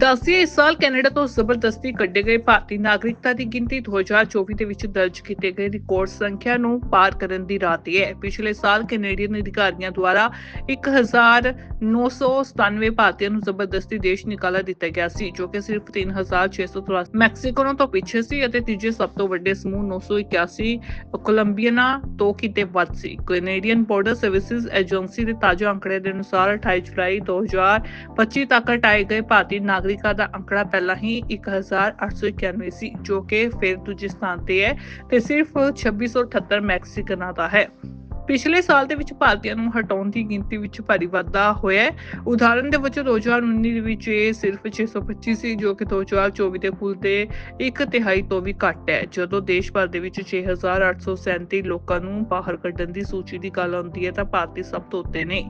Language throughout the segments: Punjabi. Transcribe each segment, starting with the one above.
ਦੱਸਿए ਇਸ ਸਾਲ ਕੈਨੇਡਾ ਤੋਂ ਜ਼ਬਰਦਸਤੀ ਕੱਢੇ ਗਏ ਭਾਰਤੀ ਨਾਗਰਿਕਤਾ ਦੀ ਗਿਣਤੀ 2024 ਦੇ ਵਿੱਚ ਦਰਜ ਕੀਤੇ ਗਏ ਰਿਕਾਰਡ ਸੰਖਿਆ ਨੂੰ ਪਾਰ ਕਰਨ ਦੀ ਰਾਹ ਤੇ ਹੈ। ਪਿਛਲੇ ਸਾਲ ਕੈਨੇਡੀਅਨ ਅਧਿਕਾਰੀਆਂ ਦੁਆਰਾ 1997 ਭਾਰਤੀਆਂ ਨੂੰ ਜ਼ਬਰਦਸਤੀ ਦੇਸ਼ ਨਿਕਾਲਾ ਦਿੱਤਾ ਗਿਆ ਸੀ, ਜੋ ਕਿ ਸਿਰਫ 3683 ਮੈਕਸੀਕੋ ਤੋਂ ਪਿੱਛੇ ਸੀ ਅਤੇ ਤੀਜੇ ਸਭ ਤੋਂ ਵੱਡੇ ਸਮੂਹ 981 ਕੋਲੰਬੀਆਨਾ ਤੋਂ ਕਿਤੇ ਵੱਧ ਸੀ। ਕੈਨੇਡੀਅਨ ਬਾਰਡਰ ਸਰਵਿਸਿਜ਼ ਏਜੰਸੀ ਦੇ ਤਾਜ਼ਾ ਅੰਕੜੇ ਦੇ ਅਨੁਸਾਰ 28 ਜੁਲਾਈ 2025 ਤੱਕ ਹਟਾਏ ਗਏ ਭਾਰਤੀ ਨਾਗਰਿਕ ਦਾ ਅੰਕੜਾ ਪਹਿਲਾਂ ਹੀ 1891 ਸੀ ਜੋ ਕਿ ਫਿਰ ਦੂਜੇ ਸਥਾਨ ਤੇ ਹੈ ਤੇ ਸਿਰਫ 2678 ਮੈਕਸੀਕਨਾਂ ਦਾ ਹੈ। ਪਿਛਲੇ ਸਾਲ ਦੇ ਵਿੱਚ ਭਾਰਤੀਆਂ ਨੂੰ ਹਟਾਉਣ ਦੀ ਗਿਣਤੀ ਵਿੱਚ ਭਾਰੀ ਵਾਧਾ ਹੋਇਆ ਹੈ। ਉਦਾਹਰਨ ਦੇ ਵਜੋਂ 2019 ਦੇ ਵਿੱਚ ਇਹ ਸਿਰਫ 625 ਸੀ ਜੋ ਕਿ 2024 ਦੇ ਕੁੱਲ ਦੇ ਇੱਕ ਤਿਹਾਈ ਤੋਂ ਵੀ ਘੱਟ ਹੈ। ਜਦੋਂ ਦੇਸ਼ ਭਰ ਦੇ ਵਿੱਚ 6837 ਲੋਕਾਂ ਨੂੰ ਬਾਹਰ ਕੱਢਣ ਦੀ ਸੂਚੀ ਦੀ ਗੱਲ ਆਉਂਦੀ ਹੈ, ਤਾਂ ਭਾਰਤੀ ਸਭ ਤੋਂ ਉੱਤੇ ਨੇ।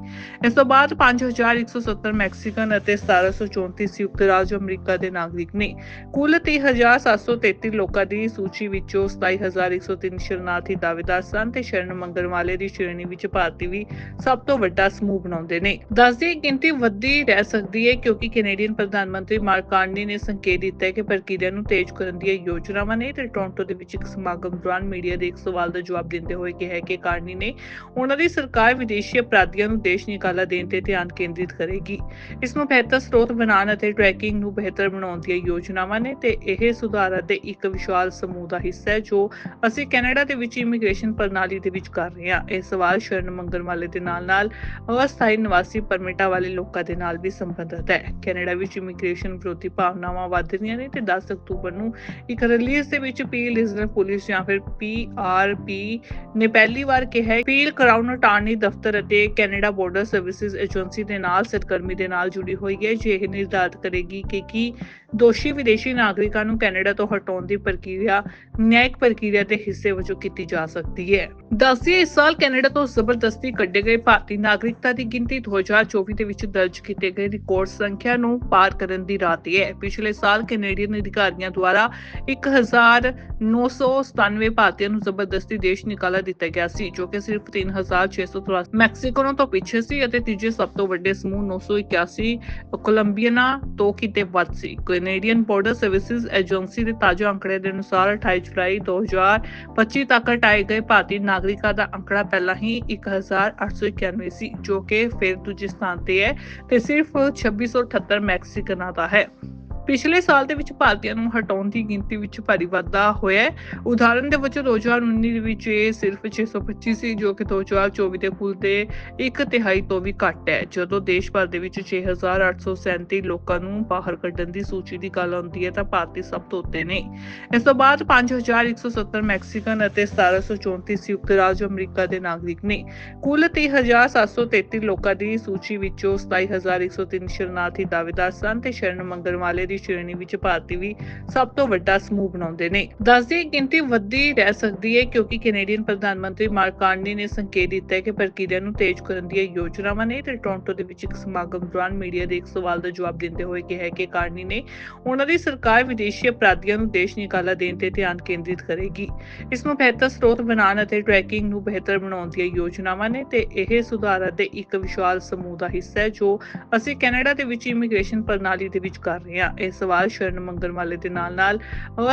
ਇਸ ਤੋਂ ਬਾਅਦ 5170 ਮੈਕਸੀਕਨ ਅਤੇ 1734 ਸੰਯੁਕਤ ਰਾਜ ਅਮਰੀਕਾ ਦੇ ਨਾਗਰਿਕ ਨੇ। ਕੁੱਲ 30733 ਲੋਕਾਂ ਦੀ ਸੂਚੀ ਵਿੱਚੋਂ 27103 ਸ਼ਰਨਾਰਥੀ ਦਾਅਵੇਦਾਰ ਸਨ ਤੇ ਸ਼ਰਨ ਮੰਗਣ ਵਾਲੇ ਦੀ ਸ਼੍ਰੇਣੀ ਵਿੱਚ ਭਾਰਤੀ ਵੀ ਸਭ ਤੋਂ ਵੱਡਾ ਸਮੂਹ ਬਣਾਉਂਦੇ ਨੇ। ਦੱਸਦੀ ਗਿਣਤੀ ਵੱਧਦੀ ਰਹਿ ਸਕਦੀ ਹੈ ਕਿਉਂਕਿ ਕੈਨੇਡੀਅਨ ਪ੍ਰਧਾਨ ਮੰਤਰੀ ਮਾਰਕ ਕਾਰਨੀ ਨੇ ਸੰਕੇਤ ਦਿੱਤਾ ਹੈ ਕਿ ਪ੍ਰਕਿਰਿਆ ਨੂੰ ਤੇਜ਼ ਕਰਨ ਦੀਆਂ ਯੋਜਨਾਵਾਂ ਨੇ ਤੇ ਟੋਰਾਂਟੋ ਦੇ ਵਿੱਚ ਇੱਕ ਸਮਾਗਮ ਦੌਰਾਨ ਮੀਡੀਆ ਦੇ ਇੱਕ ਸਵਾਲ ਦਾ ਜਵਾਬ ਦਿੰਦੇ ਹੋਏ ਕਿਹਾ ਕਿ ਕਾਰਨੀ ਨੇ ਉਹਨਾਂ ਦੀ ਸਰਕਾਰ ਵਿਦੇਸ਼ੀ ਅਪਰਾਧੀਆਂ ਨੂੰ ਦੇਸ਼ ਨਿਕਾਲਾ ਦੇਣ ਤੇ ਧਿਆਨ ਕੇਂਦਰਿਤ ਕਰੇਗੀ। ਇਸ ਨੂੰ ਬਿਹਤਰ ਸਰੋਤ ਬਣਾਉਣ ਅਤੇ ਟਰੈਕਿੰਗ ਨੂੰ ਬਿਹਤਰ ਬਣਾਉਣ ਦੀਆਂ ਯੋਜਨਾਵਾਂ ਨੇ ਤੇ ਇਹ ਸੁਧਾਰਾਂ ਦੇ ਇੱਕ ਵਿਸ਼ਾਲ ਸਮੂਹ ਦਾ ਹਿੱਸਾ ਹੈ ਜੋ ਅਸੀਂ ਕੈਨੇਡਾ ਦੇ ਵਿੱਚ ਇਮੀਗ੍ਰੇਸ਼ਨ ਪ੍ਰਣਾਲੀ ਦੇ ਵਿੱਚ ਕਰ ਰਹੇ ਹਾਂ। ਇਹ ਸਵਾਲ ਸ਼ਰਨ ਮੰਗਣ ਵਾਲੇ ਦੇ ਨਾਲ-ਨਾਲ ਅਸਥਾਈ ਨਿਵਾਸੀ ਪਰਮਿਟਾਂ ਵਾਲੇ ਲੋਕਾਂ ਦੇ ਨਾਲ ਵੀ ਸੰਬੰਧਿਤ ਹੈ। ਕੈਨੇਡਾ ਵਿੱਚ ਇਮੀਗ੍ਰੇਸ਼ਨ ਵਿਰੋਧੀ ਭਾਵਨਾਵਾਂ ਵੱਧ ਰਹੀਆਂ ਨੇ ਤੇ 10 ਅਕਤੂਬਰ ਨੂੰ ਇੱਕ ਰਿਲੀਜ਼ ਦੇ ਵਿੱਚ ਪੀਲ ਰਿਜ਼ਨਲ ਪੁਲਿਸ ਜਾਂ ਫਿਰ ਪੀਆਰਪੀ ਨੇ ਪਹਿਲੀ ਵਾਰ ਕਿਹਾ ਹੈ ਪੀਲ ਕਰਾਊਨ ਅਟਾਰਨੀ ਦਫ਼ਤਰ ਅਤੇ ਕੈਨੇਡਾ ਬਾਰਡਰ ਸਰਵਿਸਿਜ਼ ਏਜੰਸੀ ਦੇ ਨਾਲ ਸਰਗਰਮੀ ਦੇ ਨਾਲ ਜੁੜੀ ਹੋਈ ਹੈ। ਜੇ ਇਹ ਨਿਰਧਾਰਤ ਕਰੇਗੀ ਕਿ ਕੀ ਦੋਸ਼ੀ ਵਿਦੇਸ਼ੀ ਨਾਗਰਿਕਾਂ ਨੂੰ ਕੈਨੇਡਾ ਤੋਂ ਹਟਾਉਣ ਦੀ ਪ੍ਰਕਿਰਿਆ, ਨਿਆਇਕ ਪ੍ਰਕਿਰਿਆ ਦੇ ਹਿੱਸੇ ਵਜੋਂ ਕੀਤੀ ਜਾ ਸਕਦੀ ਹੈ। ਦੱਸਿए ਇਸ ਸਾਲ ਕੈਨੇਡਾ ਤੋਂ ਜ਼ਬਰਦਸਤੀ ਕੱਢੇ ਗਏ ਭਾਰਤੀ ਨਾਗਰਿਕਤਾ ਦੀ ਗਿਣਤੀ 2024 ਦੇ ਵਿੱਚ ਦਰਜ ਕੀਤੇ ਗਏ ਰਿਕਾਰਡ ਸੰਖਿਆ ਨੂੰ ਪਾਰ ਕਰਨ ਦੀ ਰਾਹ ਤੇ ਹੈ। ਪਿਛਲੇ ਸਾਲ ਕੈਨੇਡੀਅਨ ਅਧਿਕਾਰੀਆਂ ਦੁਆਰਾ 1997 ਭਾਰਤੀਆਂ ਨੂੰ ਜ਼ਬਰਦਸਤੀ ਦੇਸ਼ ਨਿਕਾਲਾ ਦਿੱਤਾ ਗਿਆ ਸੀ, ਜੋ ਕਿ ਸਿਰਫ 3683 ਮੈਕਸੀਕੋ ਤੋਂ ਪਿੱਛੇ ਸੀ ਅਤੇ ਤੀਜੇ ਸਭ ਤੋਂ ਵੱਡੇ ਸਮੂਹ 981 ਕੋਲੰਬੀਆਨਾ ਤੋਂ ਕਿਤੇ ਵੱਧ ਸੀ। ਕੈਨੇਡੀਅਨ ਬਾਰਡਰ ਸਰਵਿਸਿਜ਼ ਏਜੰਸੀ ਦੇ ਤਾਜ਼ਾ ਅੰਕੜੇ ਦੇ ਅਨੁਸਾਰ 28 ਜੁਲਾਈ 2025 ਤੱਕ ਹਟਾਏ ਗਏ ਭਾਰਤੀ ਨਾਗਰਿਕਾਂ ਦਾ ਅੰਕੜਾ ਪਹਿਲਾਂ ਹੀ 1891 ਸੀ ਜੋ ਕਿ ਫਿਰ ਦੂਜੇ ਸਥਾਨ ਤੇ ਹੈ ਤੇ ਸਿਰਫ 2678 ਮੈਕਸੀਕਨਾਂ ਦਾ ਹੈ। ਪਿਛਲੇ ਸਾਲ ਦੇ ਵਿੱਚ ਭਾਰਤੀਆਂ ਨੂੰ ਹਟਾਉਣ ਦੀ ਗਿਣਤੀ ਵਿੱਚ ਭਾਰੀ ਵਾਧਾ ਹੋਇਆ ਹੈ। ਉਦਾਹਰਨ ਦੇ ਵਜੋਂ 2019 ਦੇ ਵਿੱਚ ਇਹ ਸਿਰਫ 625 ਸੀ ਜੋ ਕਿ 2024 ਦੇ ਕੁੱਲ ਦੇ ਇੱਕ ਤਿਹਾਈ ਤੋਂ ਵੀ ਘੱਟ ਹੈ। ਜਦੋਂ ਦੇਸ਼ ਭਰ ਦੇ ਵਿੱਚ 6837 ਲੋਕਾਂ ਨੂੰ ਬਾਹਰ ਕੱਢਣ ਦੀ ਸੂਚੀ ਦੀ ਗੱਲ ਆਉਂਦੀ ਹੈ, ਤਾਂ ਭਾਰਤੀ ਸਭ ਤੋਂ ਉੱਤੇ ਨੇ। ਇਸ ਤੋਂ ਬਾਅਦ 5170 ਮੈਕਸੀਕਨ ਅਤੇ 1734 ਸੰਯੁਕਤ ਰਾਜ ਅਮਰੀਕਾ ਦੇ ਨਾਗਰਿਕ ਨੇ। ਕੁੱਲ 30733 ਲੋਕਾਂ ਦੀ ਸੂਚੀ ਵਿੱਚੋਂ 27103 ਸ਼ਰਨਾਰਥੀ ਦਾਅਵੇਦਾਰ ਸਨ ਤੇ ਸ਼ਰਨ ਮੰਗਣ ਵਾਲੇ ਦੀ ਸ਼੍ਰੇਣੀ ਵਿੱਚ ਭਾਰਤੀ ਵੀ ਸਭ ਤੋਂ ਵੱਡਾ ਸਮੂਹ ਬਣਾਉਂਦੇ ਨੇ। ਦੱਸਦੀ ਗਿਣਤੀ ਵੱਧਦੀ ਰਹਿ ਸਕਦੀ ਹੈ ਕਿਉਂਕਿ ਕੈਨੇਡੀਅਨ ਪ੍ਰਧਾਨ ਮੰਤਰੀ ਮਾਰਕ ਕਾਰਨੀ ਨੇ ਸੰਕੇਤ ਦਿੱਤਾ ਹੈ ਕਿ ਪ੍ਰਕਿਰਿਆ ਨੂੰ ਤੇਜ਼ ਕਰਨ ਦੀਆਂ ਯੋਜਨਾਵਾਂ ਨੇ ਤੇ ਟੋਰਾਂਟੋ ਦੇ ਵਿੱਚ ਇੱਕ ਸਮਾਗਮ ਦੌਰਾਨ ਮੀਡੀਆ ਦੇ ਇੱਕ ਸਵਾਲ ਦਾ ਜਵਾਬ ਦਿੰਦੇ ਹੋਏ ਕਿਹਾ ਕਿ ਕਾਰਨੀ ਨੇ ਉਹਨਾਂ ਦੀ ਸਰਕਾਰ ਵਿਦੇਸ਼ੀ ਅਪਰਾਧੀਆਂ ਨੂੰ ਦੇਸ਼ ਨਿਕਾਲਾ ਦੇਣ ਤੇ ਧਿਆਨ ਕੇਂਦਰਿਤ ਕਰੇਗੀ। ਇਸ ਨੂੰ ਬਿਹਤਰ ਸਰੋਤ ਬਣਾਉਣ ਅਤੇ ਟਰੈਕਿੰਗ ਨੂੰ ਬਿਹਤਰ ਬਣਾਉਣ ਦੀਆਂ ਯੋਜਨਾਵਾਂ ਨੇ ਤੇ ਇਹ ਸੁਧਾਰਾਂ ਦੇ ਇੱਕ ਵਿਸ਼ਾਲ ਸਮੂਹ ਦਾ ਹਿੱਸਾ ਹੈ ਜੋ ਅਸੀਂ ਕੈਨੇਡਾ ਦੇ ਵਿੱਚ ਇਮੀਗ੍ਰੇਸ਼ਨ ਪ੍ਰਣਾਲੀ ਦੇ ਵਿੱਚ ਕਰ ਰਹੇ ਹਾਂ। ਇਹ ਸਵਾਲ ਸ਼ਰਨ ਮੰਗਣ ਵਾਲੇ ਦੇ ਨਾਲ-ਨਾਲ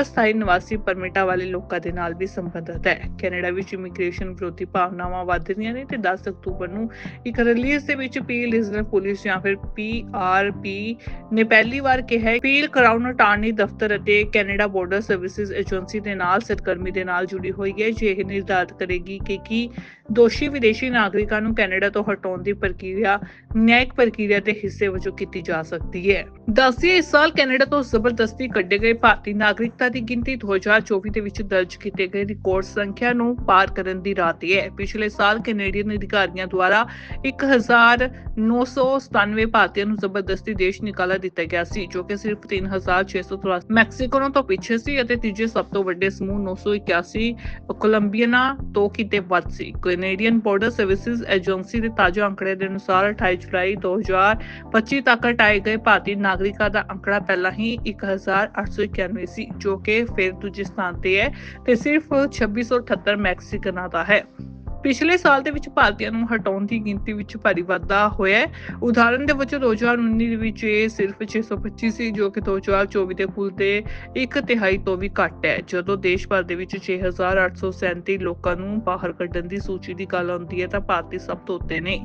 ਅਸਥਾਈ ਨਿਵਾਸੀ ਪਰਮਿਟਾਂ ਵਾਲੇ ਲੋਕਾਂ ਦੇ ਨਾਲ ਵੀ ਸੰਬੰਧਿਤ ਹੈ। ਕੈਨੇਡਾ ਵਿੱਚ ਇਮੀਗ੍ਰੇਸ਼ਨ ਵਿਰੋਧੀ ਭਾਵਨਾਵਾਂ ਵੱਧ ਰਹੀਆਂ ਨੇ ਤੇ 10 ਅਕਤੂਬਰ ਨੂੰ ਇੱਕ ਰਿਲੀਜ਼ ਦੇ ਵਿੱਚ ਪੀਲ ਰਿਜ਼ਨਲ ਪੁਲਿਸ ਜਾਂ ਫਿਰ ਪੀਆਰਪੀ ਨੇ ਪਹਿਲੀ ਵਾਰ ਕਿਹਾ ਹੈ ਪੀਲ ਕਰਾਊਨ ਅਟਾਰਨੀ ਦਫ਼ਤਰ ਅਤੇ ਕੈਨੇਡਾ ਬਾਰਡਰ ਸਰਵਿਸਿਜ਼ ਏਜੰਸੀ ਦੇ ਨਾਲ ਸਰਗਰਮੀ ਦੇ ਨਾਲ ਜੁੜੀ ਹੋਈ ਹੈ। ਜੇ ਇਹ ਨਿਰਧਾਰਤ ਕਰੇਗੀ ਕਿ ਕੀ ਦੋਸ਼ੀ ਵਿਦੇਸ਼ੀ ਨਾਗਰਿਕਾਂ ਨੂੰ ਕੈਨੇਡਾ ਤੋਂ ਹਟਾਉਣ ਦੀ ਪ੍ਰਕਿਰਿਆ, ਨਿਆਇਕ ਪ੍ਰਕਿਰਿਆ ਦੇ ਹਿੱਸੇ ਵਜੋਂ ਕੀਤੀ ਜਾ ਸਕਦੀ ਹੈ। ਦੱਸਿए ਇਸ ਸਾਲ ਕੈਨੇਡਾ ਤੋਂ ਜ਼ਬਰਦਸਤੀ ਕੱਢੇ ਗਏ ਭਾਰਤੀ ਨਾਗਰਿਕਤਾ ਦੀ ਗਿਣਤੀ 2024 ਦੇ ਵਿੱਚ ਦਰਜ ਕੀਤੇ ਗਏ ਰਿਕਾਰਡ ਸੰਖਿਆ ਨੂੰ ਪਾਰ ਕਰਨ ਦੀ ਰਾਹ ਤੇ ਹੈ। ਪਿਛਲੇ ਸਾਲ ਕੈਨੇਡੀਅਨ ਅਧਿਕਾਰੀਆਂ ਦੁਆਰਾ 1997 ਭਾਰਤੀਆਂ ਨੂੰ ਜ਼ਬਰਦਸਤੀ ਦੇਸ਼ ਨਿਕਾਲਾ ਦਿੱਤਾ ਗਿਆ ਸੀ, ਜੋ ਕਿ ਸਿਰਫ 3683 ਮੈਕਸੀਕੋ ਤੋਂ ਪਿੱਛੇ ਸੀ ਅਤੇ ਤੀਜੇ ਸਭ ਤੋਂ ਵੱਡੇ ਸਮੂਹ 981 ਕੋਲੰਬੀਆਨਾ ਤੋਂ ਕਿਤੇ ਵੱਧ ਸੀ। ਕੈਨੇਡੀਅਨ ਬਾਰਡਰ ਸਰਵਿਸਿਜ਼ ਏਜੰਸੀ ਦੇ ਤਾਜ਼ਾ ਅੰਕੜੇ ਦੇ ਅਨੁਸਾਰ 28 ਜੁਲਾਈ 2025 ਤੱਕ ਹਟਾਏ ਗਏ ਭਾਰਤੀ ਨਾਗਰਿਕਾਂ ਦਾ ਅੰਕੜਾ ਪਹਿਲਾਂ ਹੀ 1891 ਸੀ ਜੋ ਕਿ ਫਿਰ ਦੂਜੇ ਸਥਾਨ ਤੇ ਹੈ ਤੇ ਸਿਰਫ 2678 ਮੈਕਸੀਕਨਾਂ ਦਾ ਹੈ। ਪਿਛਲੇ ਸਾਲ ਦੇ ਵਿੱਚ ਭਾਰਤੀਆਂ ਨੂੰ ਹਟਾਉਣ ਦੀ ਗਿਣਤੀ ਵਿੱਚ ਭਾਰੀ ਵਾਧਾ ਹੋਇਆ ਹੈ। ਉਦਾਹਰਨ ਦੇ ਵਜੋਂ 2019 ਵਿੱਚ ਇਹ ਸਿਰਫ 625 ਸੀ ਜੋ ਕਿ 2024 ਦੇ ਕੁੱਲ ਦੇ ਇੱਕ ਤਿਹਾਈ ਤੋਂ ਵੀ ਘੱਟ ਹੈ। ਜਦੋਂ ਦੇਸ਼ ਭਰ ਦੇ ਵਿੱਚ 6837 ਲੋਕਾਂ ਨੂੰ ਬਾਹਰ ਕੱਢਣ ਦੀ ਸੂਚੀ ਦੀ ਗੱਲ ਆਉਂਦੀ ਹੈ, ਤਾਂ ਭਾਰਤੀ ਸਭ ਤੋਂ ਉੱਤੇ ਨੇ।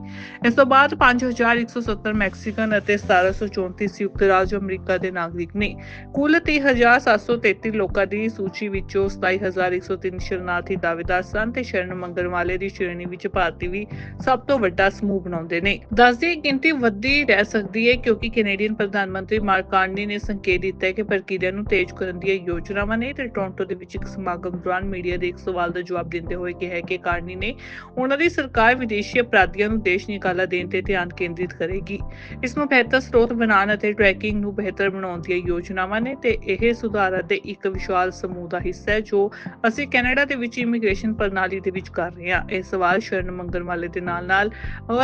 ਇਸ ਤੋਂ ਬਾਅਦ 5170 ਮੈਕਸੀਕਨ ਅਤੇ 1734 ਸੰਯੁਕਤ ਰਾਜ ਅਮਰੀਕਾ ਦੇ ਨਾਗਰਿਕ ਨੇ। ਕੁੱਲ 30733 ਲੋਕਾਂ ਦੀ ਸੂਚੀ ਵਿੱਚੋਂ 27103 ਸ਼ਰਨਾਰਥੀ ਦਾਅਵੇਦਾਰ ਸਨ ਤੇ ਸ਼ਰਨ ਮੰਗਣ ਵਾਲੇ ਦੀ ਸ਼੍ਰੇਣੀ ਵਿੱਚ ਭਾਰਤੀ ਵੀ ਸਭ ਤੋਂ ਵੱਡਾ ਸਮੂਹ ਬਣਾਉਂਦੇ ਨੇ। ਦੱਸਦੀ ਗਿਣਤੀ ਵੱਧਦੀ ਰਹਿ ਸਕਦੀ ਹੈ ਕਿਉਂਕਿ ਕੈਨੇਡੀਅਨ ਪ੍ਰਧਾਨ ਮੰਤਰੀ ਮਾਰਕ ਕਾਰਨੀ ਨੇ ਸੰਕੇਤ ਦਿੱਤਾ ਹੈ ਕਿ ਪ੍ਰਕਿਰਿਆ ਨੂੰ ਤੇਜ਼ ਕਰਨ ਦੀਆਂ ਯੋਜਨਾਵਾਂ ਨੇ ਤੇ ਟੋਰਾਂਟੋ ਦੇ ਵਿੱਚ ਇੱਕ ਸਮਾਗਮ ਦੌਰਾਨ ਮੀਡੀਆ ਦੇ ਇੱਕ ਸਵਾਲ ਦਾ ਜਵਾਬ ਦਿੰਦੇ ਹੋਏ ਕਿਹਾ ਕਿ ਕਾਰਨੀ ਨੇ ਉਹਨਾਂ ਦੀ ਸਰਕਾਰ ਵਿਦੇਸ਼ੀ ਅਪਰਾਧੀਆਂ ਨੂੰ ਦੇਸ਼ ਨਿਕਾਲਾ ਦੇਣ ਤੇ ਧਿਆਨ ਕੇਂਦਰਿਤ ਕਰੇਗੀ। ਇਸ ਨੂੰ ਬਿਹਤਰ ਸਰੋਤ ਬਣਾਉਣ ਅਤੇ ਟਰੈਕਿੰਗ ਨੂੰ ਬਿਹਤਰ ਬਣਾਉਣ ਦੀਆਂ ਯੋਜਨਾਵਾਂ ਨੇ ਤੇ ਇਹ ਸੁਧਾਰਾਂ ਦੇ ਇੱਕ ਵਿਸ਼ਾਲ ਸਮੂਹ ਦਾ ਹਿੱਸਾ ਹੈ ਜੋ ਅਸੀਂ ਕੈਨੇਡਾ ਦੇ ਵਿੱਚ ਇਮੀਗ੍ਰੇਸ਼ਨ ਪ੍ਰਣਾਲੀ ਦੇ ਵਿੱਚ ਕਰ ਰਹੇ ਹਾਂ। ਇਹ ਸਵਾਲ ਸ਼ਰਨ ਮੰਗਣ ਵਾਲੇ ਦੇ ਨਾਲ ਨਾਲ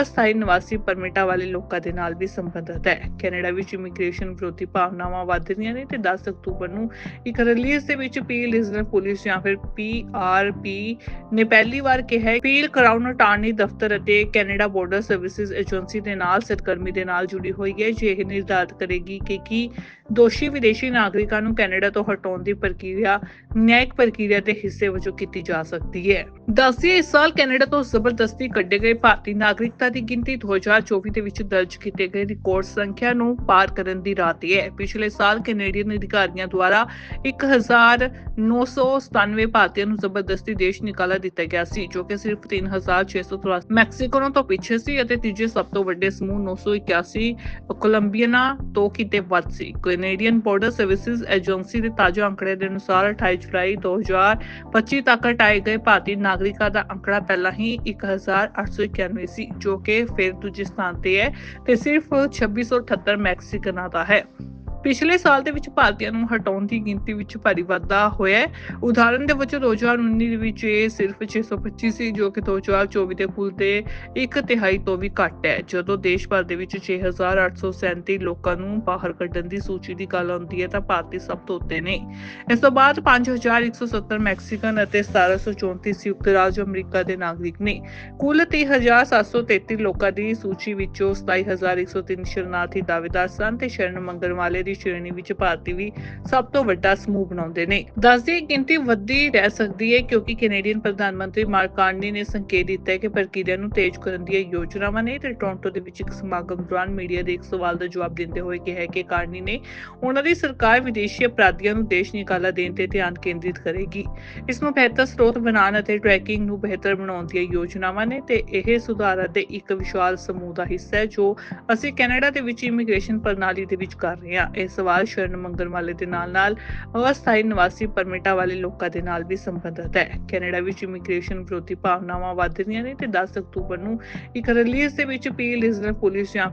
ਅਸਥਾਈ ਨਿਵਾਸੀ ਪਰਮਿਟਾਂ ਵਾਲੇ ਲੋਕਾਂ ਦੇ ਨਾਲ ਵੀ ਸੰਬੰਧਿਤ ਹੈ। ਕੈਨੇਡਾ ਵਿੱਚ ਇਮੀਗ੍ਰੇਸ਼ਨ ਵਿਰੋਧੀ ਭਾਵਨਾਵਾਂ ਵੱਧ ਰਹੀਆਂ ਨੇ ਤੇ 10 ਅਕਤੂਬਰ ਨੂੰ ਇੱਕ ਰਿਲੀਜ਼ ਦੇ ਵਿੱਚ ਪੀਲ ਰੀਜਨਲ ਪੁਲਿਸ ਜਾਂ ਫਿਰ ਪੀਆਰਪੀ ਨੇ ਪਹਿਲੀ ਵਾਰ ਕਿਹਾ ਹੈ ਪੀਲ ਕਰਾਊਨ ਅਟਾਰਨੀ ਦਫ਼ਤਰ ਅਤੇ ਕੈਨੇਡਾ ਬਾਰਡਰ ਸਰਵਿਸਿਜ਼ ਏਜੰਸੀ ਦੇ ਨਾਲ ਸਰਗਰਮੀ ਦੇ ਨਾਲ ਜੁੜੀ ਹੋਈ ਹੈ। ਜੇ ਇਹ ਨਿਰਧਾਰਤ ਕਰੇਗੀ ਕਿ ਕੀ ਦੋਸ਼ੀ ਵਿਦੇਸ਼ੀ ਨਾਗਰਿਕਾਂ ਨੂੰ ਕੈਨੇਡਾ ਤੋਂ ਹਟਾਉਣ ਦੀ ਪ੍ਰਕਿਰਿਆ, ਨਿਆਇਕ ਪ੍ਰਕਿਰਿਆ ਦੇ ਹਿੱਸੇ ਵਜੋਂ ਕੀਤੀ ਜਾ ਸਕਦੀ ਹੈ। ਦੱਸਿਏ ਇਸ ਸਾਲ ਕੈਨੇਡਾ ਤੋਂ ਜ਼ਬਰਦਸਤੀ ਕੱਢੇ ਗਏ ਭਾਰਤੀ ਨਾਗਰਿਕਤਾ ਦੀ ਗਿਣਤੀ 2024 ਦੇ ਵਿੱਚ ਦਰਜ ਕੀਤੇ ਗਏ ਰਿਕਾਰਡ ਸੰਖਿਆ ਨੂੰ ਪਾਰ ਕਰਨ ਦੀ ਰਾਹ ਤੇ ਹੈ। ਪਿਛਲੇ ਸਾਲ ਕੈਨੇਡੀਅਨ ਅਧਿਕਾਰੀਆਂ ਦੁਆਰਾ 1997 ਭਾਰਤੀਆਂ ਨੂੰ ਜ਼ਬਰਦਸਤੀ ਦੇਸ਼ ਨਿਕਾਲਾ ਦਿੱਤਾ ਗਿਆ ਸੀ, ਜੋ ਕਿ ਸਿਰਫ 3683 ਮੈਕਸੀਕੋ ਤੋਂ ਪਿੱਛੇ ਸੀ ਅਤੇ ਤੀਜੇ ਸਭ ਤੋਂ ਵੱਡੇ ਸਮੂਹ 981 ਕੋਲੰਬੀਅਨਾ ਤੋਂ ਕਿਤੇ ਵੱਧ ਸੀ। ਕੈਨੇਡੀਅਨ ਬਾਰਡਰ ਸਰਵਿਸਿਜ਼ ਏਜੰਸੀ ਦੇ ਤਾਜ਼ਾ ਅੰਕੜੇ ਦੇ ਅਨੁਸਾਰ 28 ਜੁਲਾਈ 2025 ਤੱਕ ਹਟਾਏ ਗਏ ਭਾਰਤੀ ਨਾਗਰਿਕਾਂ ਦਾ ਅੰਕੜਾ ਪਹਿਲਾਂ ਹੀ 1891 ਸੀ ਜੋ ਕਿ ਫਿਰ ਦੂਜੇ ਸਥਾਨ ਤੇ ਹੈ ਤੇ ਸਿਰਫ 2678 ਮੈਕਸੀਕਨਾਂ ਦਾ ਹੈ। ਪਿਛਲੇ ਸਾਲ ਦੇ ਵਿੱਚ ਭਾਰਤੀਆਂ ਨੂੰ ਹਟਾਉਣ ਦੀ ਗਿਣਤੀ ਵਿੱਚ ਭਾਰੀ ਵਾਧਾ ਹੋਇਆ ਹੈ। ਉਦਾਹਰਨ ਦੇ ਵਜੋਂ 2019 ਵਿੱਚ ਇਹ ਸਿਰਫ 625 ਸੀ ਜੋ ਕਿ 2024 ਦੇ ਕੁੱਲ ਦੇ ਇੱਕ ਤਿਹਾਈ ਤੋਂ ਵੀ ਘੱਟ ਹੈ। ਜਦੋਂ ਦੇਸ਼ ਭਰ ਦੇ ਵਿੱਚ 6837 ਲੋਕਾਂ ਨੂੰ ਬਾਹਰ ਕੱਢਣ ਦੀ ਸੂਚੀ ਦੀ ਗੱਲ ਆਉਂਦੀ ਹੈ, ਤਾਂ ਭਾਰਤੀ ਸਭ ਤੋਂ ਉੱਤੇ ਨੇ। ਇਸ ਤੋਂ ਬਾਅਦ 5170 ਮੈਕਸੀਕਨ ਅਤੇ 1734 ਸੰਯੁਕਤ ਰਾਜ ਅਮਰੀਕਾ ਦੇ ਨਾਗਰਿਕ ਨੇ। ਕੁੱਲ 30733 ਲੋਕਾਂ ਦੀ ਸੂਚੀ ਵਿੱਚੋਂ 27103 ਸ਼ਰਨਾਰਥੀ ਦਾਅਵੇਦਾਰ ਸਨ ਤੇ ਸ਼ਰਨ ਮੰਗਣ ਵਾਲੇ ਦੀ ਸ਼੍ਰੇਣੀ ਵਿੱਚ ਭਾਰਤੀ ਵੀ ਸਭ ਤੋਂ ਵੱਡਾ ਸਮੂਹ ਬਣਾਉਂਦੇ ਨੇ। ਦੱਸਦੀ ਗਿਣਤੀ ਵੱਧਦੀ ਰਹਿ ਸਕਦੀ ਹੈ ਕਿਉਂਕਿ ਕੈਨੇਡੀਅਨ ਪ੍ਰਧਾਨ ਮੰਤਰੀ ਮਾਰਕ ਕਾਰਨੀ ਨੇ ਸੰਕੇਤ ਦਿੱਤਾ ਹੈ ਕਿ ਪ੍ਰਕਿਰਿਆ ਨੂੰ ਤੇਜ਼ ਕਰਨ ਦੀਆਂ ਯੋਜਨਾਵਾਂ ਨੇ ਤੇ ਟੋਰਾਂਟੋ ਦੇ ਵਿੱਚ ਇੱਕ ਸਮਾਗਮ ਦੌਰਾਨ ਮੀਡੀਆ ਦੇ ਇੱਕ ਸਵਾਲ ਦਾ ਜਵਾਬ ਦਿੰਦੇ ਹੋਏ ਕਿਹਾ ਕਿ ਕਾਰਨੀ ਨੇ ਉਹਨਾਂ ਦੀ ਸਰਕਾਰ ਵਿਦੇਸ਼ੀ ਅਪਰਾਧੀਆਂ ਨੂੰ ਦੇਸ਼ ਨਿਕਾਲਾ ਦੇਣ ਤੇ ਧਿਆਨ ਕੇਂਦਰਿਤ ਕਰੇਗੀ। ਇਸ ਨੂੰ ਬਿਹਤਰ ਸਰੋਤ ਬਣਾਉਣ ਅਤੇ ਟਰੈਕਿੰਗ ਨੂੰ ਬਿਹਤਰ ਬਣਾਉਣ ਦੀਆਂ ਯੋਜਨਾਵਾਂ ਨੇ ਤੇ ਇਹ ਸੁਧਾਰਾਂ ਦੇ ਇੱਕ ਵਿਸ਼ਾਲ ਸਮੂਹ ਦਾ ਹਿੱਸਾ ਹੈ ਜੋ ਅਸੀਂ ਕੈਨੇਡਾ ਦੇ ਵਿੱਚ ਇਮੀਗ੍ਰੇਸ਼ਨ ਪ੍ਰਣਾਲੀ ਦੇ ਵਿੱਚ ਕਰ ਰਹੇ ਹਾਂ। ਇਹ ਸਵਾਲ ਸ਼ਰਨ ਮੰਗਣ ਵਾਲੇ ਦੇ ਨਾਲ ਨਾਲ ਅਵਸਥਾਈ ਨਿਵਾਸੀ ਪਰਮਿਟਾਂ ਵਾਲੇ ਲੋਕਾਂ ਦੇ ਨਾਲ ਵੀ ਸੰਬੰਧਤ ਹੈ। ਕੈਨੇਡਾ ਵਿੱਚ ਇਮੀਗ੍ਰੇਸ਼ਨ ਵਿਰੋਧੀ ਭਾਵਨਾਵਾਂ ਵੱਧ ਰਹੀਆਂ ਨੇ ਤੇ 10 ਅਕਤੂਬਰ ਨੂੰ ਇੱਕ ਰਿਲੀਜ਼ ਦੇ ਵਿੱਚ ਪੀਲ ਰੀਜਨਲ ਪੁਲਿਸ ਜਾਂ ਫਿਰ